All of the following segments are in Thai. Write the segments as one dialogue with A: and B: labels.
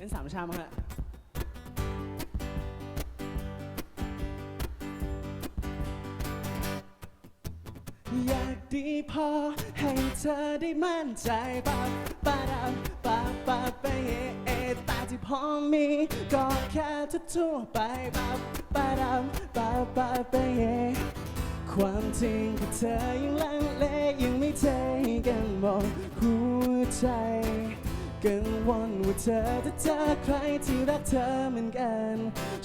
A: เล่นสามชามฮะอยากดีพอให้เธอได้มั่นใจปะปะดาปะปะไปเอแต่ที่พอมีก็แค่ทั่วๆไปปะปะดาปะปะไปเอความจริงคือเธอยังลังเลยังไม่เทกันหมดหัวใจกังวล ว่าเธอจะเจอใครที่รักเธอเหมือนกัน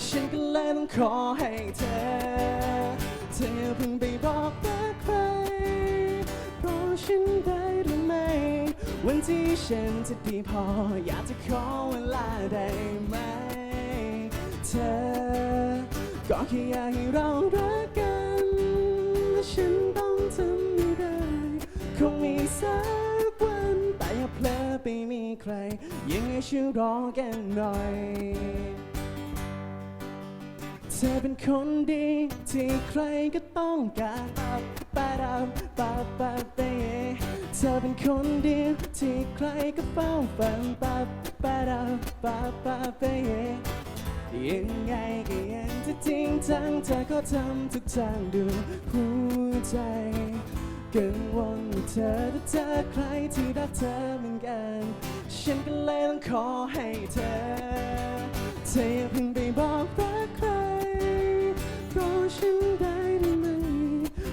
A: ฉันก็เลยต้องขอให้เธอ เธออย่าเพิ่งไปบอกรักใครเพราะฉันได้หรือไม่วันที่ฉันจะดีพอ อยากจะขอเวลาได้ไหม เธอ ก็แค่อยากให้เรารักกัน ไปมีใคร ยังไงช่วยรอกันหน่อย เธอเป็นคนดีที่ใครก็ต้องการปับปะดับปับปับเตเธอเป็นคนดีที่ใครก็เฝ้าฝันปับปะดับปับปับเตยังไงก็ยังจะจริงจังเธอก็ทำทุกทางดูหัวใจ กังวลว่าเธอจะเจอใครที่รักเธอเหมือนกัน ฉันก็เลยต้องขอให้เธอ เธออย่าเพิ่งไปบอกรักใคร เพราะฉันได้หม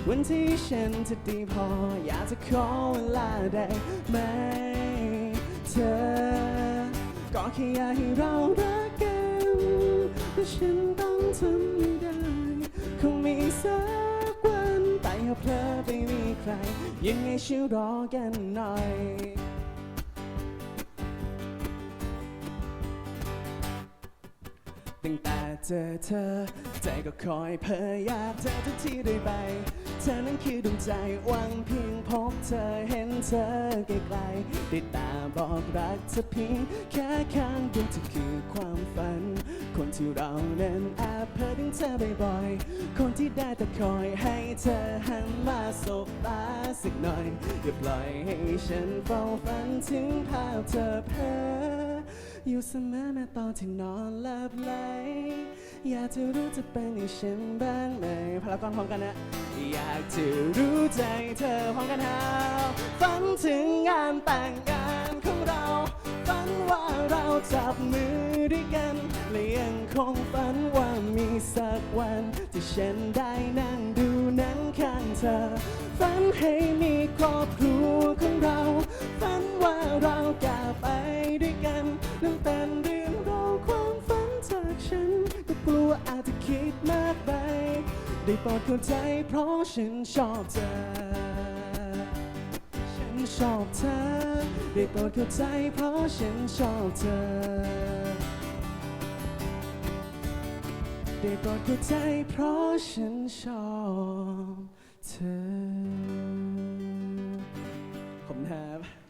A: วันที่ฉันจะดีพอ อยากจะขอเวลาได้ไหม เธอ ก็แค่อยากให้เรารักกันแต่ฉันต้องทำไม่ได้คงมีสัก ยังไงช่วยรอกันหน่อย ตั้งแต่เจอเธอ ใจก็คอยเพยายามเธอทุกที่ด้ไป เธอนั้นคือดวงใจหวังเพียงพบเธอเห็นเธอไกลๆได้ตาบอกรักเธอเพียงแค่ข้างเดียวเธอคือความฝัน คนที่เรานั้นแอบเพ้อถึงเธอบ่อยๆ คนที่ได้แต่คอยให้เธอหันมาสบตาสักหน่อย อย่าปล่อยให้ฉันเฝ้าฝันถึงภาพเธอเพ้อ อยู่เสมอแม้ตอนที่นอนหลับไหลอยากจะรู้จะเป็นอย่างฉันบ้างไหมพารากอนพร้อมกันนะอยากจะรู้ใจเธอพร้อมกันฮะฝันถึงงานแต่งงานของเราฝันว่าเราจับมือด้วยกันและยังคงฝันว่ามีสักวันที่ฉันได้นั่งดูหนังข้างเธอฝันให้มีครอบครัวของเราฝันว่าเรากลับไปด้วยกัน นั่นเป็นเรื่องราวความฝันจากฉัน ก็กลัวอาจจะคิดมากไป ได้โปรดเข้าใจเพราะฉันชอบเธอ ฉันชอบเธอ ได้โปรดเข้าใจเพราะฉันชอบเธอ ได้โปรดเข้าใจเพราะฉันชอบเธอขอบคุณครับ